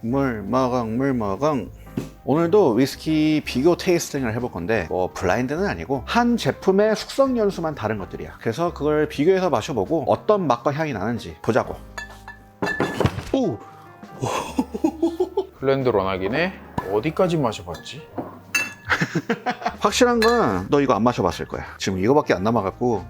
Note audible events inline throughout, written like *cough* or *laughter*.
물 먹엉 물 먹엉 오늘도 위스키 비교 테이스팅을 해볼 건데 뭐 블라인드는 아니고 한 제품의 숙성 연수만 다른 것들이야. 그래서 그걸 비교해서 마셔보고 어떤 맛과 향이 나는지 보자고. 오! *laughs* 블렌드 런하기네 어디까지 마셔봤지? *laughs* 확실한 건 너 이거 안 마셔봤을 거야. 지금 이거밖에 안 남아갖고.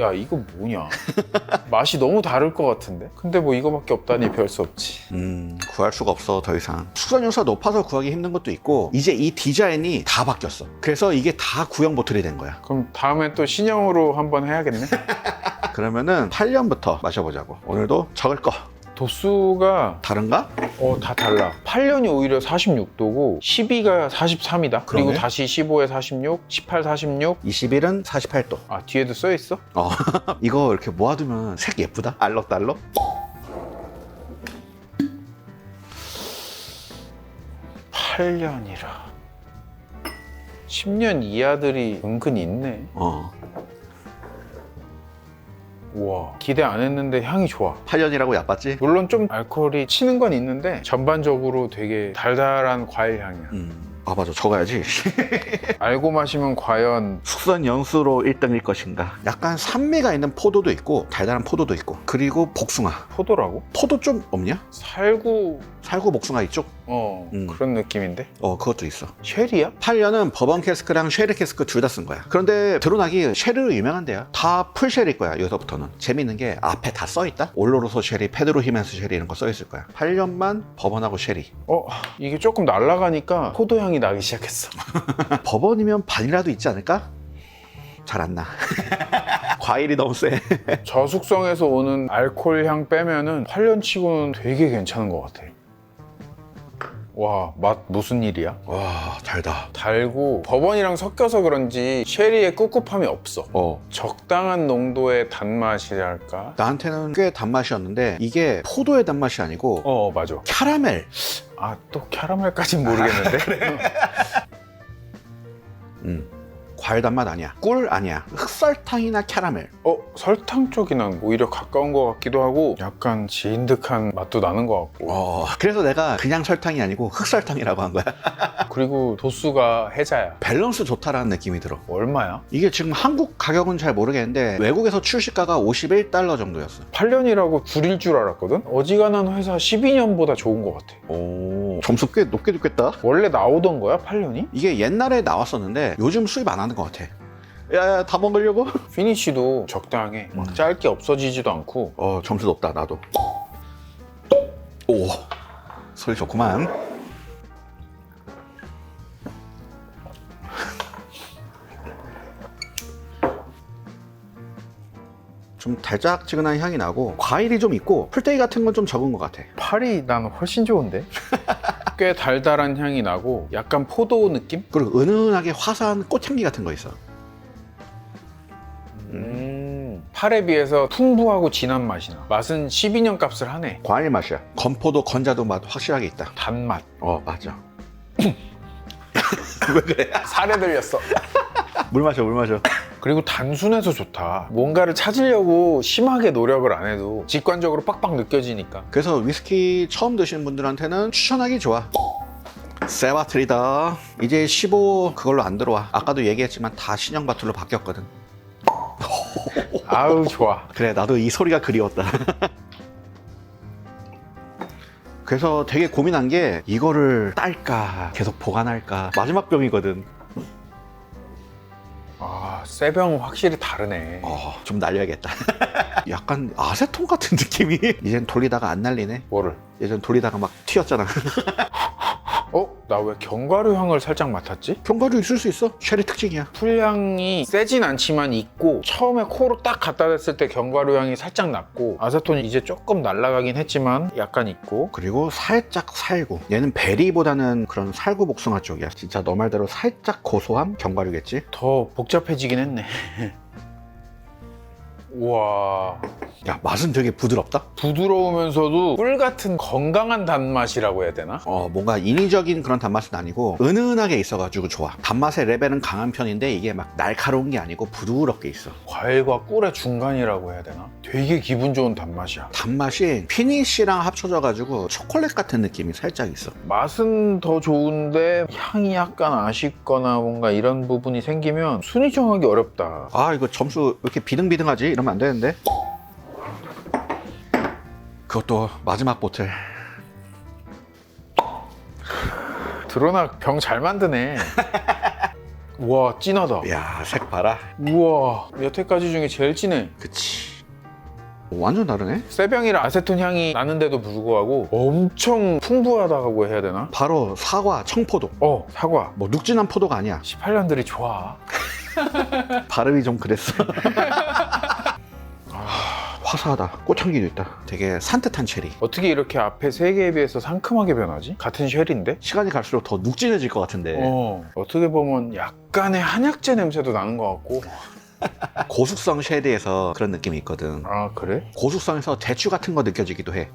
야 이거 뭐냐 *laughs* 맛이 너무 다를 것 같은데? 근데 뭐 이거밖에 없다니 별 수 없지. 음 구할 수가 없어 더 이상. 연수가 높아서 구하기 힘든 것도 있고 이제 이 디자인이 다 바뀌었어. 그래서 이게 다 구형 보틀이 된 거야. 그럼 다음엔 또 신형으로 한번 해야겠네? *laughs* 그러면은 8년부터 마셔보자고. 오늘도 적을 거 도수가 다른가? 어, 다 달라. 8년이 오히려 46도고 12가 43이다. 그리고 그러네. 다시 15에 46 18 46 21은 48도. 아 뒤에도 써 있어? 어 *laughs* 이거 이렇게 모아두면 색 예쁘다. 알록달록 8년이라. 10년 이하들이 은근 있네. 어 우와. 기대 안 했는데 향이 좋아. 8년이라고 얕봤지? 물론 좀 알코올이 치는 건 있는데 전반적으로 되게 달달한 과일 향이야. 음 아 맞아. 적어야지. *laughs* 알고 마시면 과연 숙성 연수로 1등일 것인가? 약간 산미가 있는 포도도 있고 달달한 포도도 있고. 그리고 복숭아. 포도라고? 포도 좀 없냐? 살구 살구 복숭아 이 쪽? 어 음. 그런 느낌인데 어 그것도 있어 쉐리야? 8년은 버번 캐스크랑 쉐리 캐스크 둘 다 쓴 거야 그런데 드러나기 쉐리로 유명한데요 다 풀쉐리일 거야 여기서부터는 재밌는 게 앞에 다 써있다 올로로소 쉐리, 페드로 히멘스 쉐리 이런 거 써있을 거야 8년만 버번하고 쉐리 어 이게 조금 날아가니까 포도 향이 나기 시작했어 *laughs* 버번이면 바닐라도 있지 않을까? 잘 안 나. *laughs* 과일이 너무 세. 저숙성에서 오는 알코올 향 빼면은 8년 치고는 되게 괜찮은 것 같아 와 맛 무슨 일이야? 와, 달다. 달고 버번이랑 섞여서 그런지 쉐리의 꿉꿉함이 없어 어. 적당한 농도의 단맛이랄까? 나한테는 꽤 단맛이었는데 이게 포도의 단맛이 아니고 어 맞아 캐러멜. 아 또 캐러멜까진 모르겠는데 *laughs* 음. 과일 단 맛 아니야. 꿀 아니야. 흑설탕이나 캐러멜. 어 설탕 쪽이 난 오히려 가까운 것 같기도 하고 약간 진득한 맛도 나는 것 같고 어. 그래서 내가 그냥 설탕이 아니고 흑설탕이라고 한 거야. *laughs* 그리고 도수가 해자야 밸런스 좋다라는 느낌이 들어. 얼마야? 이게 지금 한국 가격은 잘 모르겠는데 외국에서 출시가가 51달러 정도였어. 8년이라고 줄일 줄 알았거든? 어지간한 회사 12년보다 좋은 것 같아 오. 점수 꽤 높게 줬겠다. 원래 나오던 거야 8년이? 이게 옛날에 나왔었는데 요즘 수입 안 하는 것 같아. 야야 다 먹으려고? *laughs* 피니쉬도 적당해 막 짧게 없어지지도 않고 어 점수 높다 나도. 오 소리 좋구만. 달짝지근한 향이 나고 과일이 좀 있고 풀떼기 같은 건 좀 적은 것 같아. 팔이 난 훨씬 좋은데? *laughs* 꽤 달달한 향이 나고 약간 포도 느낌? 그리고 은은하게 화사한 꽃향기 같은 거 있어. 음. 팔에 비해서 풍부하고 진한 맛이 나 맛은 12년 값을 하네 과일 맛이야. 건포도 건자도 맛 확실하게 있다. 단맛 어 맞아. *laughs* *laughs* 왜 그래? 살에 들렸어 물 마셔 물 마셔. 그리고 단순해서 좋다 뭔가를 찾으려고 심하게 노력을 안 해도 직관적으로 빡빡 느껴지니까 그래서 위스키 처음 드시는 분들한테는 추천하기 좋아. 세바트리다. 이제 15 그걸로 안 들어와. 아까도 얘기했지만 다 신형 바틀로 바뀌었거든. 아우 좋아 그래 나도 이 소리가 그리웠다. 그래서 되게 고민한 게 이거를 딸까 계속 보관할까 마지막 병이거든. 아 세병 확실히 다르네 어, 좀 날려야겠다. *laughs* 약간 아세톤 같은 느낌이 이젠 돌리다가 안 날리네. 뭐를? 예전 돌리다가 막 튀었잖아. *laughs* 어? 나 왜 견과류 향을 살짝 맡았지? 견과류 있을 수 있어. 쉐리 특징이야. 풀향이 세진 않지만 있고 처음에 코로 딱 갖다 댔을 때 견과류 향이 살짝 났고 아세톤이 이제 조금 날아가긴 했지만 약간 있고 그리고 살짝 살구. 얘는 베리보다는 그런 살구 복숭아 쪽이야. 진짜 너 말대로 살짝 고소함 견과류겠지. 더 복잡해지긴 했네 *laughs* 우와. 야 맛은 되게 부드럽다. 부드러우면서도 꿀 같은 건강한 단맛이라고 해야 되나? 어 뭔가 인위적인 그런 단맛은 아니고 은은하게 있어가지고 좋아. 단맛의 레벨은 강한 편인데 이게 막 날카로운 게 아니고 부드럽게 있어. 과일과 꿀의 중간이라고 해야 되나? 되게 기분 좋은 단맛이야. 단맛이 피니쉬랑 합쳐져가지고 초콜릿 같은 느낌이 살짝 있어. 맛은 더 좋은데 향이 약간 아쉽거나 뭔가 이런 부분이 생기면 순위 정하기 어렵다. 아 이거 점수 왜 이렇게 비등비등하지? 이러면 안 되는데. 그것도 마지막 보틀. 드러나 병 잘 만드네. *laughs* 우와 진하다. 야, 색 봐라. 우와 여태까지 중에 제일 진해. 그치. 완전 다르네. 쇠병이랑 아세톤 향이 나는데도 불구하고 엄청 풍부하다고 해야 되나? 바로 사과, 청포도. 어 사과. 뭐 눅진한 포도가 아니야. 18년들이 좋아. *laughs* 발음이 좀 그랬어. *laughs* 아, 화사하다. 꽃향기도 있다. 되게 산뜻한 체리. 어떻게 이렇게 앞에 세 개에 비해서 상큼하게 변하지? 같은 쉘인데? 시간이 갈수록 더 눅진해질 것 같은데. 어 어떻게 보면 약간의 한약재 냄새도 나는 것 같고. *laughs* 고숙성 쉐드에서 그런 느낌이 있거든. 아 그래? 고숙성에서 대추 같은 거 느껴지기도 해.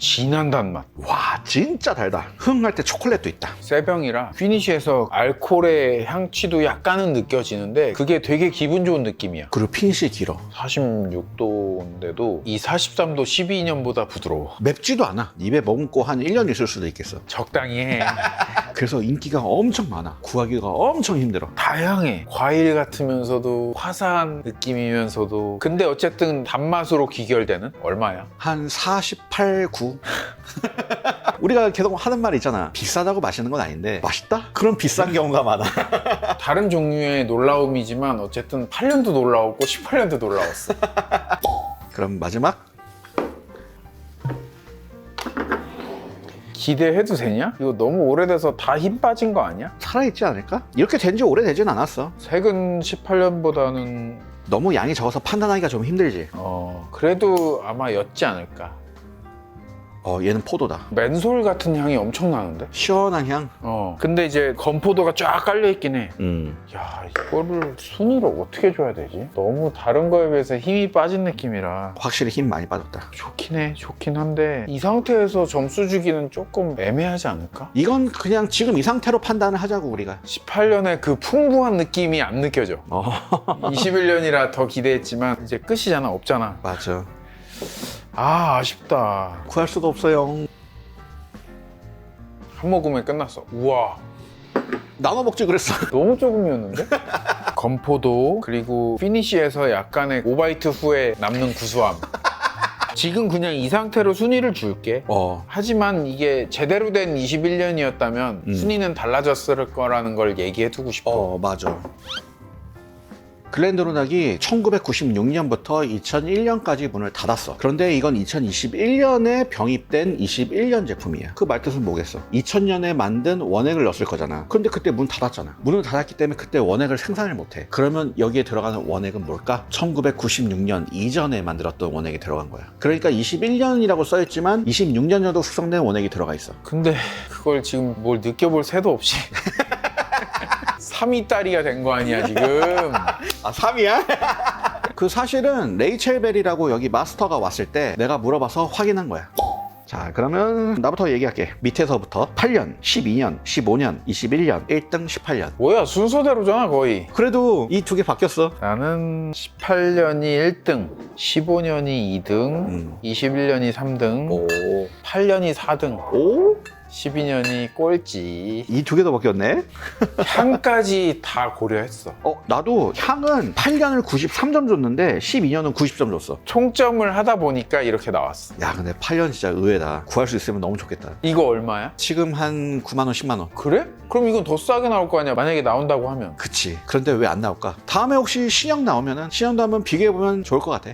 진한 단맛. 와, 진짜 달다. 흥할 때 초콜릿도 있다. 쇠병이라 피니쉬에서 알코올의 향취도 약간은 느껴지는데 그게 되게 기분 좋은 느낌이야. 그리고 핀시 길어. 46도인데도 이 43도 12년보다 부드러워. 맵지도 않아. 입에 머금고 한 1년 있을 수도 있겠어. 적당히 해. *laughs* 그래서 인기가 엄청 많아. 구하기가 엄청 힘들어. 다양해. 과일 같으면서도 화사한 느낌이면서도 근데 어쨌든 단맛으로 기결되는 얼마야? 한 48, 9. *laughs* 우리가 계속 하는 말 있잖아. 비싸다고 마시는 건 아닌데 맛있다? 그럼 비싼 경우가 많아. *laughs* 다른 종류의 놀라움이지만 어쨌든 8년도 놀라웠고 18년도 놀라웠어. *laughs* 그럼 마지막 기대해도 되냐? 이거 너무 오래돼서 다 힘 빠진 거 아니야? 살아있지 않을까? 이렇게 된 지 오래되진 않았어. 최근 18년보다는 너무 양이 적어서 판단하기가 좀 힘들지. 어 그래도 아마 였지 않을까. 어, 얘는 포도다. 맨솔 같은 향이 엄청 나는데? 시원한 향. 어. 근데 이제 건포도가 쫙 깔려 있긴 해. 음. 야 이거를 순위를 어떻게 줘야 되지? 너무 다른 거에 비해서 힘이 빠진 느낌이라 확실히 힘 많이 빠졌다. 좋긴 해 좋긴 한데 이 상태에서 점수 주기는 조금 애매하지 않을까? 이건 그냥 지금 이 상태로 판단을 하자고 우리가. 18년의 그 풍부한 느낌이 안 느껴져 어, *laughs* 21년이라 더 기대했지만 이제 끝이잖아 없잖아 맞아. 아 아쉽다 구할 수가 없어요. 한 모금에 끝났어 우와 나눠 먹지 그랬어. *laughs* 너무 조금이었는데? 건포도 그리고 피니쉬에서 약간의 오바이트 후에 남는 구수함 지금 그냥 이 상태로 순위를 줄게 어. 하지만 이게 제대로 된 21년이었다면 음. 순위는 달라졌을 거라는 걸 얘기해두고 싶어 어, 맞아. 글렌드로낙이 1996년부터 2001년까지 문을 닫았어. 그런데 이건 2021년에 병입된 21년 제품이야. 그 말뜻은 뭐겠어? 2000년에 만든 원액을 넣었을 거잖아. 그런데 그때 문 닫았잖아. 문을 닫았기 때문에 그때 원액을 생산을 못해. 그러면 여기에 들어가는 원액은 뭘까? 1996년 이전에 만들었던 원액이 들어간 거야. 그러니까 21년이라고 써있지만 26년여도 숙성된 원액이 들어가 있어. 근데 그걸 지금 뭘 느껴볼 새도 없이 *laughs* 3위 딸이가 된 거 아니야 지금 *laughs* 아, 3위야? *laughs* 그 사실은 레이첼 벨이라고 여기 마스터가 왔을 때 내가 물어봐서 확인한 거야. 자, 그러면 나부터 얘기할게. 밑에서부터 8년, 12년, 15년, 21년, 1등 18년. 뭐야 순서대로잖아 거의 그래도 이 두 개 바뀌었어. 나는 18년이 1등 15년이 2등 음. 21년이 3등 오. 8년이 4등 오? 12년이 꼴찌 이 두 개 더 바뀌었네? 향까지 다 고려했어 어, 나도 향은 8년을 93점 줬는데 12년은 90점 줬어. 총점을 하다 보니까 이렇게 나왔어 야, 근데 8년 진짜 의외다. 구할 수 있으면 너무 좋겠다. 이거 얼마야? 지금 한 9만 원, 10만 원. 그래? 그럼 이건 더 싸게 나올 거 아니야 만약에 나온다고 하면 그치. 그런데 왜 안 나올까? 다음에 혹시 신형 나오면은 신형도 한번 비교해 보면 좋을 것 같아.